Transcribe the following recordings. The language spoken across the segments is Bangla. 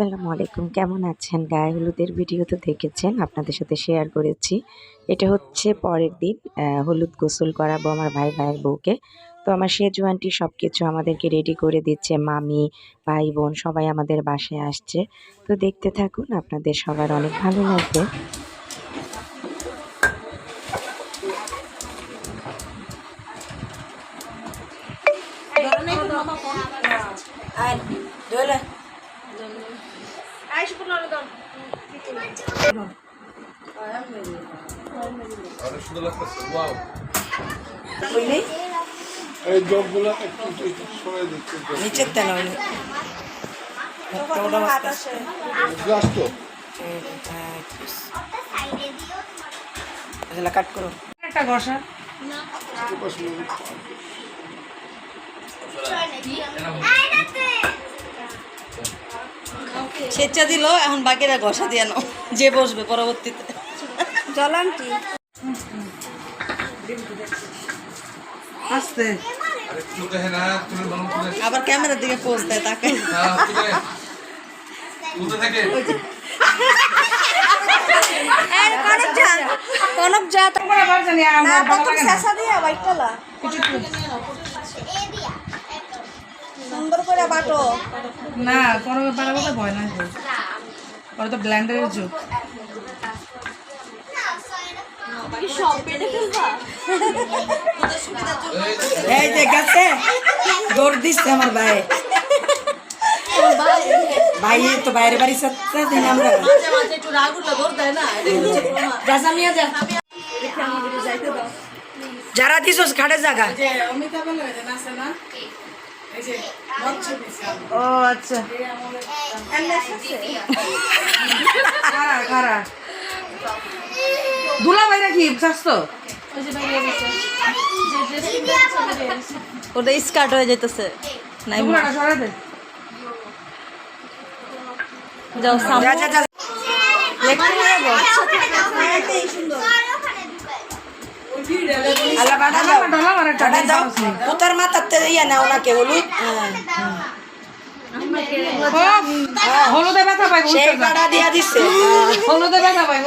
আসসালামু আলাইকুম। কেমন আছেন? গায়ে হলুদের ভিডিও তো দেখেছেন আপনাদের সাথে শেয়ার করেছি। এটা হচ্ছে পরের দিন আহ, হলুদ গোসল করাবো আমার ভাই ভাইয়ের বউকে। তো আমার সেজু আন্টি সব কিছু আমাদেরকে রেডি করে দিচ্ছে মামি ভাই বোন সবাই আমাদের বাসায় আসছে। তো দেখতে থাকুন আপনাদের সবার অনেক ভালো লাগবে। অনেক সুন্দর লাগতেছে ওয়াও এই জগগুলো একটু একটু সরাই দিচ্ছে নিচের তেন গ্লাস তো কাট করো। একটা ঘষা। স্বেচ্ছা দিল এখন বাকিরা ঘষা দিয়ে যে বসবে পরবর্তীতে। আস্তে। আরে একটু দেখে না তুমি বলো তুলে আবার ক্যামেরার দিকে পোজ দেয় তাকে। না তুলে তুলতে থাকে? কনক যা তোমরা আবার জানি আমার ভালো লাগে না। দিয়ে বাইকটালা সুন্দর করে বাটো। না কোনো ব্যাপারে ভয় না। ওরা তো ব্ল্যান্ডারের যুগ। এই যে গেছে দৌড় দিচ্ছে আমার ভাই ভাই তো বাইরে বাড়ি সাথে দিন আমরা যারা দিছ খাটে জায়গা ও আচ্ছা খারা খারা দুলা ভাইরা কি স্বাস্থ্য ওটা স্কার্ট হয়ে যেতেছে নাই দুলাটা সরাই দে। যাও সামনে। যা যা যা। আল্লাহ বাড়া দাও। ডলা মারা একটা বাড়া দাও। পুতার মাথাতে ইয়া নাও নাকে হলুদ। হলুদে ব্যথা পাইব সেই বাড়া দিয়া দিছে। হলুদে ব্যথা পাইব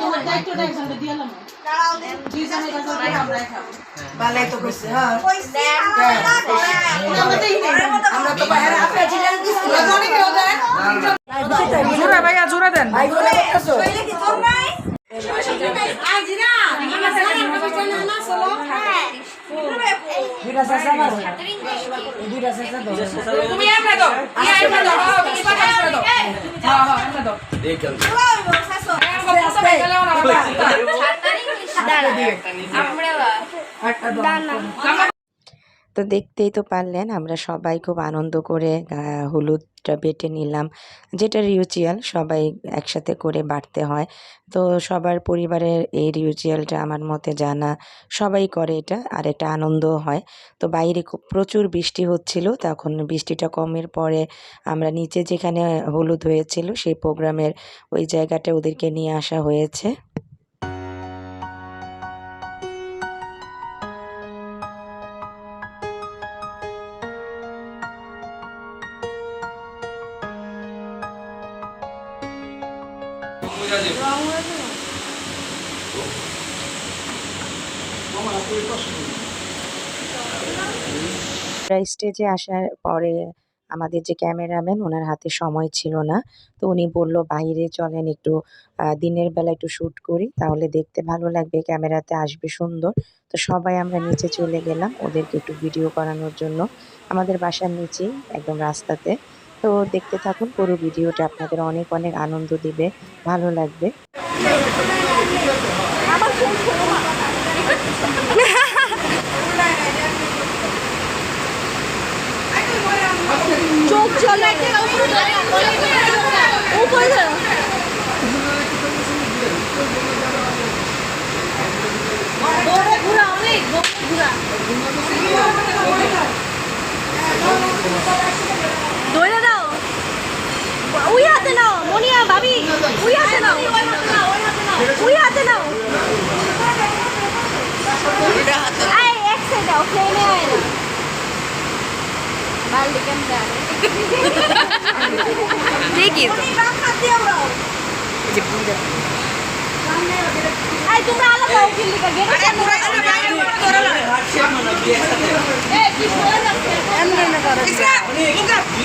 তোমার দায়িত্বটা একজনকে দিয়ে এলাম। দুইজনের কাছে আমরাই খাব ভালাই তো কইছে। হ্যাঁ আমরা তো বাইরে আপে জিরান দিছি জোরে ভাইয়া জোরে দেন ভাই বলে কইতাছো দুইটা সাসা মারো দুইটা সাসা দাও। তুমি এমনে দাও। ইয়া এমনে দাও। তুমি পাকা দাও। হ্যাঁ হ্যাঁ এমনে দাও এমন কথা বাবা তো দেখতেই তো পারলেন, আমরা সবাই খুব আনন্দ করে হলুদটা বেটে নিলাম। যেটা রিউচুয়াল, সবাই একসাথে করে বাটতে হয়। তো সবার পরিবারের এই রিউচুয়ালটা আমার মতে জানা, সবাই করে এটা, আর এটা আনন্দও হয়। তো বাইরে খুব প্রচুর বৃষ্টি হচ্ছিল, তখন বৃষ্টিটা কমের পরে আমরা নিচে যেখানে হলুদ হয়েছিল, সেই প্রোগ্রামের ওই জায়গাটা ওদেরকে নিয়ে আসা হয়েছে। স্টেজে আসার পরে আমাদের যে ক্যামেরাম্যান, ওনার হাতে সময় ছিল না। তো উনি বলল, বাইরে চলেন একটু দিনের বেলা একটু শ্যুট করি, তাহলে দেখতে ভালো লাগবে, ক্যামেরাতে আসবে সুন্দর। তো সবাই আমরা নিচে চলে গেলাম, ওদেরকে একটু ভিডিও করানোর জন্য। আমাদের বাসার নিচেই, একদম রাস্তাতে। তো দেখতে থাকুন পুরো ভিডিওটা আপনাদের অনেক অনেক আনন্দ দিবে ভালো লাগবে। ঘুরা ঘুরা দৌড়ে দাও উই হাতে নাও মনিয়া ভাবি উই হাতে নাও। উই হাতে নাও। আয় এক সাইড দাও ফ্লেমে আয় না। বালদি কেন ঠিকই তো আই তোমরা আলাদা উকিল লিখা গেট এই কি বলে যাচ্ছে? এমনি না করো।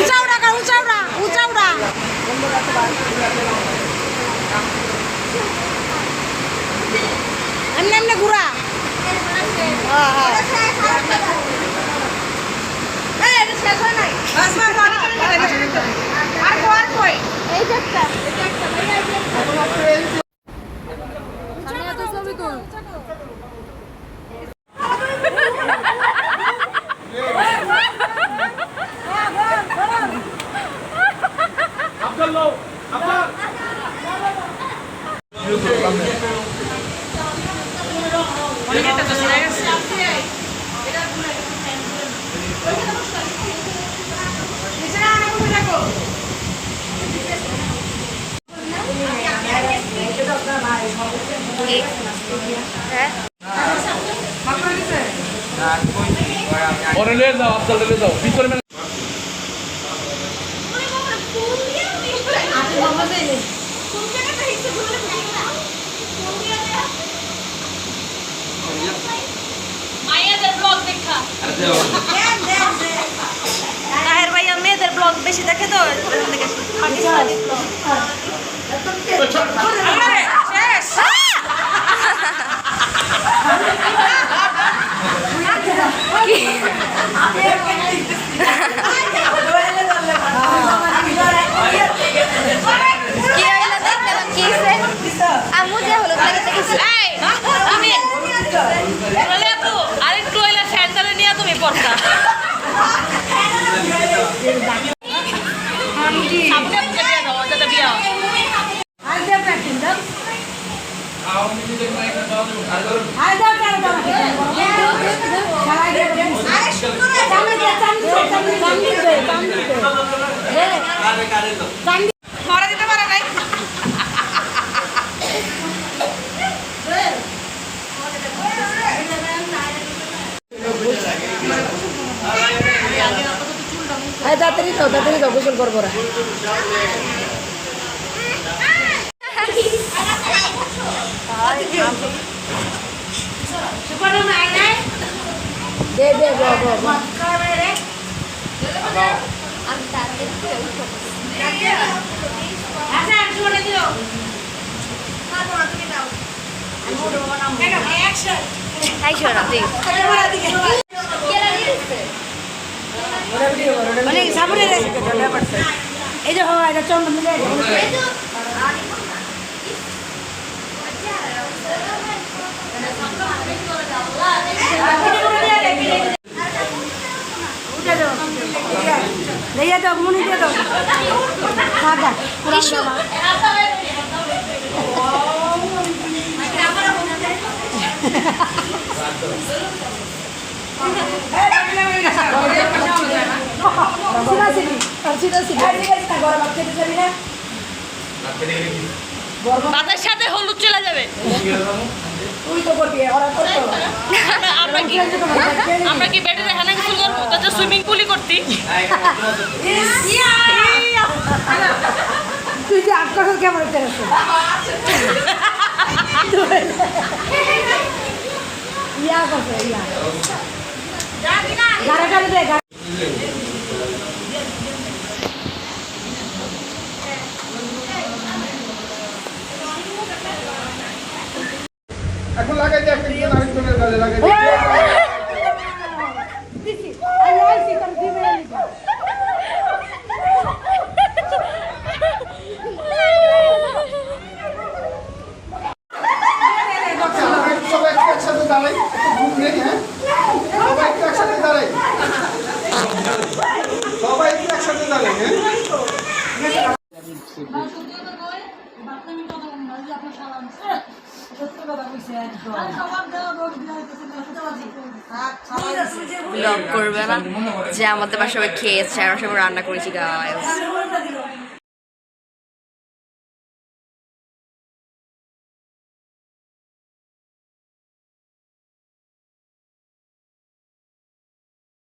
উচাউড়া কর উচাউড়া উচাউড়া এমনি এমনি ঘুরা। হ্যাঁ হ্যাঁ এই এটা শেষ হয় নাই? বাস বাস আর কো আর কই? এই যে 지금 যাও আফজাল নিয়ে যাও ভিতরে মেলে মাইয়াদের ব্লগ দেখা আরে দেও তাহের ভাইয়া মেয়েদের ব্লগ বেশি দেখে তো ওখান থেকে পাকিস্তানি ব্লগ কি? হইল দেখলাম কি হইছে আমু যে হলো লাগে দেখেছি এই তুমি বলে আপু আরেকটু হইলে স্যান্ডেলে নিয়ে তুমি পড়তা সামনে বিয়ে দাও যাতে বিয়ে হয় আওয়ামী লীগের নায়িকা দাও আর ধরো ধরে দিতে পারে নাই তাড়াতাড়ি দাও করব দে মানে সামনে রে এই যে হয় এটা চন্দ্র মিলে দিয়ে দাও মুনি দিয়ে দাও তাদের সাথে হলুদ চলে যাবে। তুই তো করবি আমরা- কি বেডে এখানে গোসল করব তাতে সুইমিং পুলই করতি তুই যে আট কথা কেমন তেরোশো ইয়া করছে ইয়া গাড়ি গাড়ি দে গাড়ি এখন লাগাই দিয়ে একটা একজন আরেকজনের গালে লাগাই ওই! দিয়ে দিছি। আই আইছি, তোর দিবে না। ব্লগ করবে না? যে আমাদের বাসায় খেয়েছে আর সব রান্না করেছি গায়ে